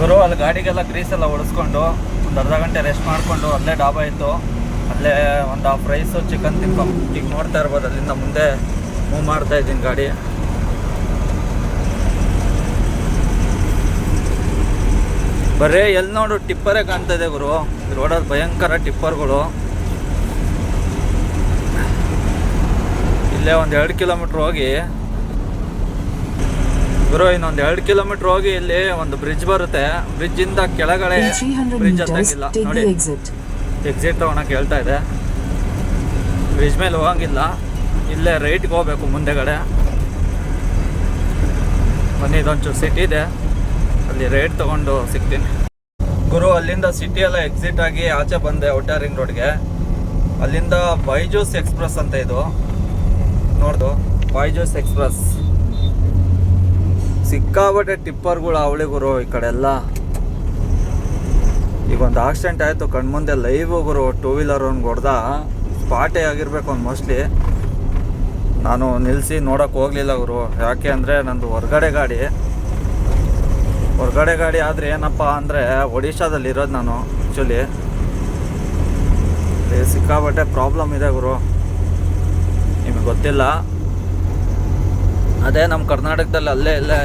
ಗುರು, ಅಲ್ಲಿ ಗಾಡಿಗೆಲ್ಲ ಗ್ರೀಸ್ ಎಲ್ಲ ಹೊಡೆಸ್ಕೊಂಡು ಒಂದು ಅರ್ಧ ಗಂಟೆ ರೆಸ್ಟ್ ಮಾಡಿಕೊಂಡು ಅಲ್ಲೇ ಡಾಬಾ ಇತ್ತು. ಅಲ್ಲೇ ಒಂದು ಹಾಫ್ ರೈಸು ಚಿಕನ್ ತಿನ್ಕೊಂಡು ಈಗ ನೋಡ್ತಾ ಇರ್ಬೋದು, ಅಲ್ಲಿಂದ ಮುಂದೆ ಮೂವ್ ಮಾಡ್ತಾ ಇದ್ದೀನಿ ಗಾಡಿ. ಬರೇ ಎಲ್ಲಿ ನೋಡು, ಟಿಪ್ಪರೇ ಕಾಣ್ತಾ ಇದೆ ಗುರು. ರೋಡಲ್ಲಿ ಭಯಂಕರ ಟಿಪ್ಪರ್ಗಳು. ಇಲ್ಲೇ ಒಂದು ಎರಡು ಕಿಲೋಮೀಟ್ರ್ ಹೋಗಿ ಗುರು ಇನ್ನೊಂದು ಎರಡು ಕಿಲೋಮೀಟರ್ ಹೋಗಿ ಇಲ್ಲಿ ಒಂದು ಬ್ರಿಡ್ಜ್ ಬರುತ್ತೆ. ಬ್ರಿಡ್ಜ್ ಇಂದ ಕೆಳಗಡೆ In 300 ಬ್ರಿಡ್ಜ್ ಹತ್ತಂಗಿಲ್ಲ. ನೋಡಿ. ಎಕ್ಸಿಟ್ ತಗೊಳಕ್ ಹೇಳ್ತಾ ಇದೆ. ಬ್ರಿಡ್ಜ್ ಮೇಲೆ ಹೋಗಂಗಿಲ್ಲ. ಇಲ್ಲೇ ರೈಟ್ಗೆ ಹೋಗ್ಬೇಕು ಮುಂದೆಗಡೆ. ಬನ್ನಿ ಇದೊಂಚೂರು ಸಿಟಿ ಇದೆ. ಅಲ್ಲಿ ರೈಟ್ ತಗೊಂಡು ಸಿಗ್ತೀನಿ. ಗುರು ಅಲ್ಲಿಂದ ಸಿಟಿ ಎಲ್ಲ ಎಕ್ಸಿಟ್ ಆಗಿ ಆಚೆ ಬಂದೆ ಔಟರ್ ರಿಂಗ್ ರೋಡ್ಗೆ ಅಲ್ಲಿಂದ ಬೈಜೂಸ್ ಎಕ್ಸ್ಪ್ರೆಸ್ ಅಂತ ಇದು. ನೋಡ್ದು ಬೈಜೂಸ್ ಎಕ್ಸ್ಪ್ರೆಸ್ ಸಿಕ್ಕಾಬಟ್ಟೆ ಟಿಪ್ಪರ್ಗಳು ಅವಳಿ ಗುರು ಈ ಕಡೆ ಎಲ್ಲ. ಈಗ ಒಂದು ಆಕ್ಸಿಡೆಂಟ್ ಆಯಿತು ಕಣ್ಮುಂದೆ ಲೈವ್ ಗುರು ಟೂ ವೀಲರ್ ಒಂದು ಹೊಡೆದ ಸ್ಪಾಟೇ ಆಗಿರ್ಬೇಕು ಅವ್ನು ಮೋಸ್ಟ್ಲಿ ನಾನು ನಿಲ್ಲಿಸಿ ನೋಡೋಕೆ ಹೋಗಲಿಲ್ಲ ಗುರು. ಯಾಕೆ ಅಂದರೆ ನಂದು ಹೊರಗಡೆ ಗಾಡಿ. ಹೊರ್ಗಡೆ ಗಾಡಿ ಆದರೆ ಏನಪ್ಪ ಅಂದರೆ ಒಡಿಶಾದಲ್ಲಿ ಇರೋದು ನಾನು ಆ್ಯಕ್ಚುಲಿ ಸಿಕ್ಕಾಬಟ್ಟೆ ಪ್ರಾಬ್ಲಮ್ ಇದೆ ಗುರು. ನಿಮಗೆ ಗೊತ್ತಿಲ್ಲ. ಅದೇ ನಮ್ಮ ಕರ್ನಾಟಕದಲ್ಲಿ ಅಲ್ಲೇ ಇಲ್ಲೇ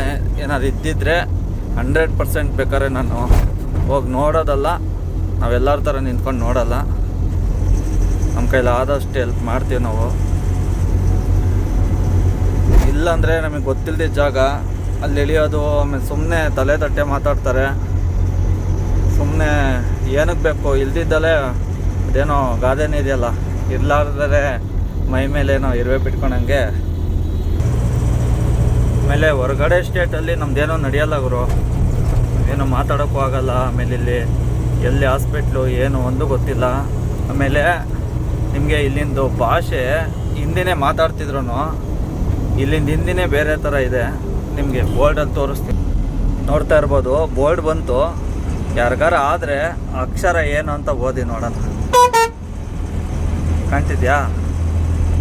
ಏನಾದ್ರು ಇದ್ದಿದ್ರೆ ಹಂಡ್ರೆಡ್ ಪರ್ಸೆಂಟ್ ಬೇಕಾದ್ರೆ ನಾನು ಹೋಗಿ ನೋಡೋದಲ್ಲ. ನಾವೆಲ್ಲರ ಥರ ನಿಂತ್ಕೊಂಡು ನೋಡಲ್ಲ. ನಮ್ಮ ಕೈಲಿ ಆದಷ್ಟು ಹೆಲ್ಪ್ ಮಾಡ್ತೀವಿ ನಾವು. ಇಲ್ಲಾಂದರೆ ನಮಗೆ ಗೊತ್ತಿಲ್ಲದ ಜಾಗ, ಅಲ್ಲಿ ಇಳಿಯೋದು ಆಮೇಲೆ ಸುಮ್ಮನೆ ತಲೆ ತಟ್ಟೆ ಮಾತಾಡ್ತಾರೆ. ಸುಮ್ಮನೆ ಏನಕ್ಕೆ ಬೇಕು ಇಲ್ದಿದ್ದಲೇ ಅದೇನೋ ಗಾದೆನೇ ಇದೆಯಲ್ಲ. ಇರಲಾರ್ದರೆ ಮೈ ಏನೋ ಇರುವೆ ಬಿಟ್ಕೊಂಡಂಗೆ ಆಮೇಲೆ ಹೊರಗಡೆ ಸ್ಟೇಟಲ್ಲಿ ನಮ್ದೇನೋ ನಡೆಯಲ್ಲ ಗುರು. ಏನೋ ಮಾತಾಡೋಕ್ಕೂ ಆಗಲ್ಲ ಆಮೇಲೆ ಇಲ್ಲಿ. ಎಲ್ಲಿ ಹಾಸ್ಪಿಟ್ಲು ಏನು ಒಂದು ಗೊತ್ತಿಲ್ಲ. ಆಮೇಲೆ ನಿಮಗೆ ಇಲ್ಲಿಂದು ಭಾಷೆ ಹಿಂದಿನೇ ಮಾತಾಡ್ತಿದ್ರು ಇಲ್ಲಿಂದ ಹಿಂದಿನೇ ಬೇರೆ ಥರ ಇದೆ. ನಿಮಗೆ ಬೋರ್ಡಲ್ಲಿ ತೋರಿಸ್ತೀನಿ. ನೋಡ್ತಾ ಇರ್ಬೋದು ಬೋರ್ಡ್ ಬಂತು. ಯಾರಿಗಾರ ಆದರೆ ಅಕ್ಷರ ಏನು ಅಂತ ಓದಿ ನೋಡೋಣ. ಕಾಣ್ತಿದ್ಯಾ?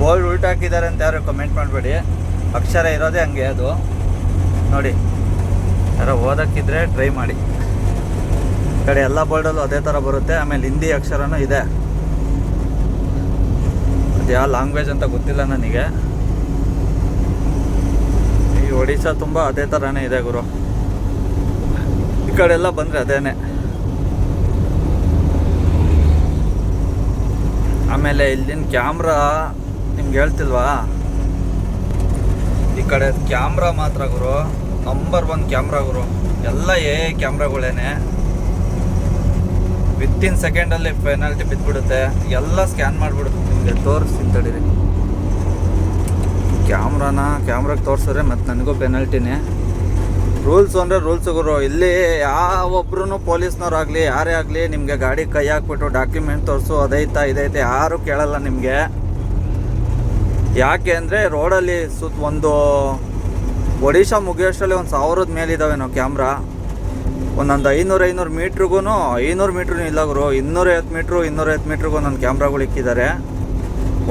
ಬೋರ್ಡ್ ಉಲ್ಟಾಕಿದ್ದಾರೆ ಅಂತ ಯಾರು ಕಮೆಂಟ್ ಮಾಡಬೇಡಿ. ಅಕ್ಷರ ಇರೋದೇ ಹಂಗೆ ಅದು. ನೋಡಿ, ಯಾರೋ ಓದಕ್ಕಿದ್ರೆ ಟ್ರೈ ಮಾಡಿ. ಕಡೆ ಎಲ್ಲ ಬೋರ್ಡಲ್ಲೂ ಅದೇ ಥರ ಬರುತ್ತೆ, ಆಮೇಲೆ ಹಿಂದಿ ಅಕ್ಷರನೂ ಇದೆ. ಅದು ಯಾವ ಲ್ಯಾಂಗ್ವೇಜ್ ಅಂತ ಗೊತ್ತಿಲ್ಲ ನನಗೆ. ಈ ಒಡಿಶಾ ತುಂಬ ಅದೇ ಥರನೇ ಇದೆ ಗುರು. ಈ ಕಡೆ ಎಲ್ಲ ಬಂದರೆ ಅದೇನೆ. ಆಮೇಲೆ ಇಲ್ಲಿನ ಕ್ಯಾಮ್ರಾ ನಿಮ್ಗೆ ಹೇಳ್ತಿಲ್ವಾ? ಈ ಕಡೆ ಕ್ಯಾಮ್ರಾ ಮಾತ್ರ ಗುರು. ನಂಬರ್ ಒನ್ ಕ್ಯಾಮ್ರಾ ಗುರು. ಎಲ್ಲ ಎ ಕ್ಯಾಮ್ರಾಗಳೇನೆ. ವಿತಿನ್ ಸೆಕೆಂಡಲ್ಲಿ ಪೆನಾಲ್ಟಿ ಬಿದ್ದುಬಿಡುತ್ತೆ ಎಲ್ಲ ಸ್ಕ್ಯಾನ್ ಮಾಡಿಬಿಡುತ್ತೆ. ನಿಮಗೆ ತೋರಿಸಿ ತಡೀರಿ ಕ್ಯಾಮ್ರಾನ, ಕ್ಯಾಮ್ರಾಗೆ ತೋರಿಸಿದ್ರೆ ಮತ್ತು ನನಗೂ ಪೆನಾಲ್ಟಿನೇ ರೂಲ್ಸ್ ಅಂದರೆ ರೂಲ್ಸ್ ಗುರು. ಇಲ್ಲಿ ಯಾವೊಬ್ರು ಪೊಲೀಸ್ನವ್ರಾಗಲಿ, ಯಾರೇ ಆಗಲಿ ನಿಮಗೆ ಗಾಡಿ ಕೈ ಹಾಕ್ಬಿಟ್ಟು ಡಾಕ್ಯುಮೆಂಟ್ ತೋರಿಸು ಅದೈತಾ ಇದೈತೆ ಯಾರೂ ಕೇಳಲ್ಲ ನಿಮಗೆ. ಯಾಕೆ ಅಂದರೆ ರೋಡಲ್ಲಿ ಸುತ್ತ ಒಂದು ಒಡಿಶಾ ಮುಗಿಯೋಷ್ಟರಲ್ಲಿ ಒಂದು ಸಾವಿರದ ಮೇಲಿದ್ದಾವೆ ನಾವು ಕ್ಯಾಮ್ರಾ ಒಂದೊಂದು ಐನೂರು ಐನೂರು ಮೀಟ್ರಿಗೂ ಐನೂರು ಮೀಟ್ರೂ ಇಲ್ಲ ಗುರು. ಇನ್ನೂರೈವತ್ತು ಮೀಟ್ರು, ಇನ್ನೂರೈವತ್ತು ಮೀಟ್ರಿಗೂ ಒಂದೊಂದು ಕ್ಯಾಮ್ರಾಗಳು ಇಕ್ಕಿದ್ದಾರೆ.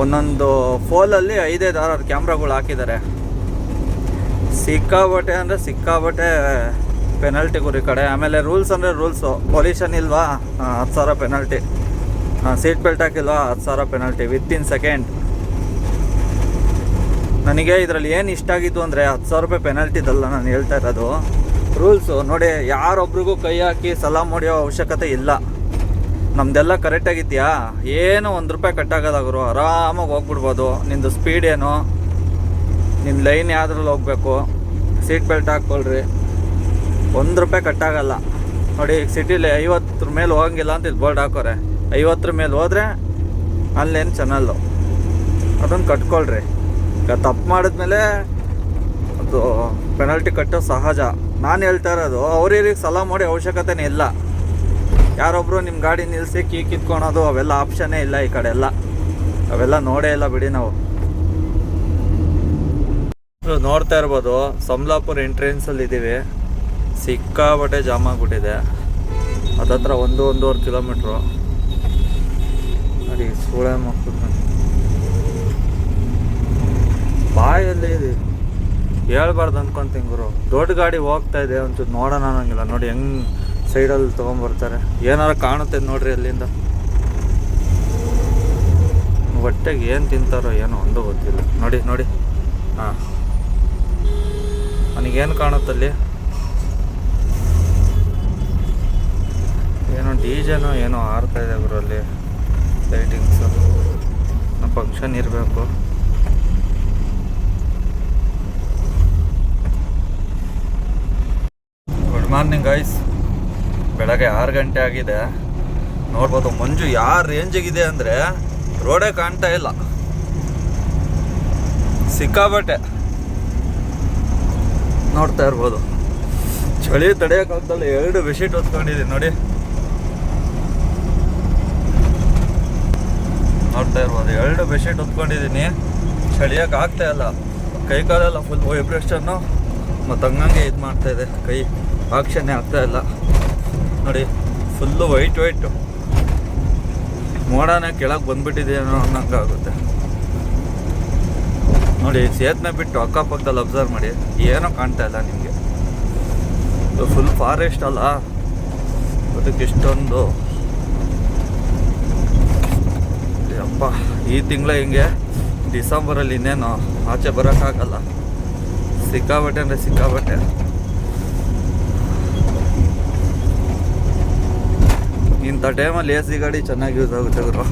ಒಂದೊಂದು ಫೋಲಲ್ಲಿ ಐದೈದು ಆರಾರು ಕ್ಯಾಮ್ರಾಗಳು ಹಾಕಿದ್ದಾರೆ. ಸಿಕ್ಕಾಬಟ್ಟೆ ಅಂದರೆ ಸಿಕ್ಕಾಬಟ್ಟೆ ಪೆನಲ್ಟಿ ಗುರಿ ಕಡೆ. ಆಮೇಲೆ ರೂಲ್ಸ್ ಅಂದರೆ ರೂಲ್ಸು ಪೊಲ್ಯೂಷನ್ ಇಲ್ವಾ? ಹತ್ತು ಸಾವಿರ ಪೆನಲ್ಟಿ ಸೀಟ್ ಬೆಲ್ಟ್ ಹಾಕಿಲ್ವಾ? ಹತ್ತು ಸಾವಿರ ಪೆನಲ್ಟಿ ಇನ್ ಸೆಕೆಂಡ್ ನನಗೆ ಇದರಲ್ಲಿ ಏನು ಇಷ್ಟ ಆಗಿತ್ತು ಅಂದರೆ ಹತ್ತು ಸಾವಿರ ರೂಪಾಯಿ ಪೆನಾಲ್ಟಿದಲ್ಲ ನಾನು ಹೇಳ್ತಾ ಇರೋದು. ರೂಲ್ಸು ನೋಡಿ, ಯಾರೊಬ್ರಿಗೂ ಕೈ ಹಾಕಿ ಸಲಾಮ್ ಹೊಡೆಯೋ ಅವಶ್ಯಕತೆ ಇಲ್ಲ. ನಮ್ದೆಲ್ಲ ಕರೆಕ್ಟಾಗಿದೆಯಾ ಏನು ಒಂದು ರೂಪಾಯಿ ಕಟ್ಟಾಗಲ್ಲ ಗುರು ಆರಾಮಾಗಿ ಹೋಗ್ಬಿಡ್ಬೋದು. ನಿಂದು ಸ್ಪೀಡ್ ಏನು? ನಿಮ್ಮ ಲೈನ್ ಯಾವ್ದ್ರಲ್ಲಿ ಹೋಗಬೇಕು? ಸೀಟ್ ಬೆಲ್ಟ್ ಹಾಕ್ಕೊಳ್ರಿ ಒಂದು ರೂಪಾಯಿ ಕಟ್ಟಾಗಲ್ಲ ನೋಡಿ ಈಗ ಸಿಟಿಲಿ ಐವತ್ತರ ಮೇಲೆ ಹೋಗಂಗಿಲ್ಲ ಅಂತ ಇಲ್ಲಿ ಬೋರ್ಡ್ ಹಾಕೋರೆ. ಐವತ್ತರ ಮೇಲೆ ಹೋದರೆ ಅಲ್ಲೇನು ಚೆನ್ನಲ್ಲು ಅದನ್ನು ಕಟ್ಕೊಳ್ರಿ. ತಪ್ಪು ಮಾಡಿದ್ಮೇಲೆ ಅದು ಪೆನಲ್ಟಿ ಕಟ್ಟೋ ಸಹಜ. ನಾನು ಹೇಳ್ತಾ ಇರೋದು, ಅವ್ರಿಗೆ ಸಲ ಮಾಡಿ ಅವಶ್ಯಕತೆನೇ ಇಲ್ಲ. ಯಾರೊಬ್ಬರು ನಿಮ್ಮ ಗಾಡಿ ನಿಲ್ಲಿಸಿ ಕೀ ಕಿತ್ಕೊಳೋದು ಅವೆಲ್ಲ ಆಪ್ಷನ್ನೇ ಇಲ್ಲ ಈ ಕಡೆ ಎಲ್ಲ. ಅವೆಲ್ಲ ನೋಡೇ ಇಲ್ಲ ಬಿಡಿ ನಾವು. ನೋಡ್ತಾ ಇರ್ಬೋದು ಸಮ್ಲಾಪುರ್ ಎಂಟ್ರೆನ್ಸಲ್ಲಿ ಇದ್ದೀವಿ ಸಿಕ್ಕಾಬಟ್ಟೆ ಜಾಮ್ ಆಗ್ಬಿಟ್ಟಿದೆ. ಅದತ್ರ ಒಂದು ಒಂದೂವರೆ ಕಿಲೋಮೀಟ್ರು ನೋಡಿ ಸೂಳೆ ಮಕ್ಕಳು ಬಾಯಲ್ಲಿ ಇದೆ. ಹೇಳ್ಬಾರ್ದು ಅನ್ಕೊಂತೀನಿ ಗುರು. ದೊಡ್ಡ ಗಾಡಿ ಹೋಗ್ತಾ ಇದೆ, ಒಂಚೂರು ನೋಡೋಣ ಅನ್ನಂಗಿಲ್ಲ. ನೋಡಿ ಹೆಂಗೆ ಸೈಡಲ್ಲಿ ತೊಗೊಂಬರ್ತಾರೆ ಏನಾರ ಕಾಣುತ್ತೆ ನೋಡ್ರಿ ಅಲ್ಲಿಂದ. ಹೊಟ್ಟೆಗೆ ಏನು ತಿಂತಾರೋ ಏನೋ ಒಂದು ಗೊತ್ತಿಲ್ಲ. ನೋಡಿ ನೋಡಿ. ಹಾಂ. ನನಗೇನು ಕಾಣುತ್ತಲ್ಲಿ ಏನೋ ಡಿಜೆನೋ ಏನೋ ಆರ್ತಾ ಇದೆ ಗುರು ಅಲ್ಲಿ. ಲೈಟಿಂಗ್ಸು. ಫಂಕ್ಷನ್ ಇರಬೇಕು. ಗುಡ್ ಮಾರ್ನಿಂಗ್ ಗೈಸ್ ಬೆಳಗ್ಗೆ ಆರು ಗಂಟೆ ಆಗಿದೆ. ನೋಡ್ಬೋದು ಮಂಜು ಯಾವ ರೇಂಜಿಗಿದೆ ಅಂದರೆ ರೋಡೇ ಕಾಣ್ತಾ ಇಲ್ಲ. ಸಿಕ್ಕಾಬಟ್ಟೆ ನೋಡ್ತಾ ಇರ್ಬೋದು. ಚಳಿ ತಡೆಯೋಕ್ಕಾಗ್ದಲ್ಲ ಎರಡು ಬೆಡ್ಶೀಟ್ ಹೊತ್ಕೊಂಡಿದ್ದೀನಿ ನೋಡಿ. ನೋಡ್ತಾ ಇರ್ಬೋದು, ಎರಡು ಬೆಡ್ಶೀಟ್ ಹೊತ್ಕೊಂಡಿದ್ದೀನಿ ಚಳಿಯೋಕೆ ಆಗ್ತಾ ಇಲ್ಲ. ಕೈ ಕಾಲೆಲ್ಲ ಫುಲ್ ವೈಬ್ರೇಷನ್ನು ಮತ್ತು ಹಂಗಂಗೆ ಇದು ಮಾಡ್ತಾ ಇದೆ ಕೈ. ಆಕ್ಷನ್ನೇ ಆಗ್ತಾ ಇಲ್ಲ. ನೋಡಿ ಫುಲ್ಲು ವೈಟ್ ವೈಟು ಮೋಡನೇ ಕೆಳಗೆ ಬಂದ್ಬಿಟ್ಟಿದೆಯೇನೋ ಅನ್ನೋಂಗೆ ಆಗುತ್ತೆ. ನೋಡಿ, ಸೇತನೆ ಬಿಟ್ಟು ಅಕ್ಕಪಕ್ಕದಲ್ಲಿ ಅಬ್ಸರ್ವ್ ಮಾಡಿ, ಏನೂ ಕಾಣ್ತಾ ಇಲ್ಲ ನಿಮಗೆ. ಫುಲ್ ಫಾರೆಸ್ಟ್ ಅಲ್ಲ. ಅದಕ್ಕೆ ಇಷ್ಟೊಂದು. ಅಪ್ಪ ಈ ತಿಂಗಳ ಹಿಂಗೆ ಡಿಸೆಂಬರಲ್ಲಿ ಇನ್ನೇನು ಆಚೆ ಬರೋಕ್ಕಾಗಲ್ಲ. ಸಿಕ್ಕಾಬಟ್ಟೆ ಅಂದರೆ ಸಿಕ್ಕಾಬಟ್ಟೆ ಇಂಥ ಟೈಮಲ್ಲಿ ಎ ಸಿ ಗಾಡಿ ಚೆನ್ನಾಗಿ ಯೂಸ್ ಆಗುತ್ತೆ ಗುರು.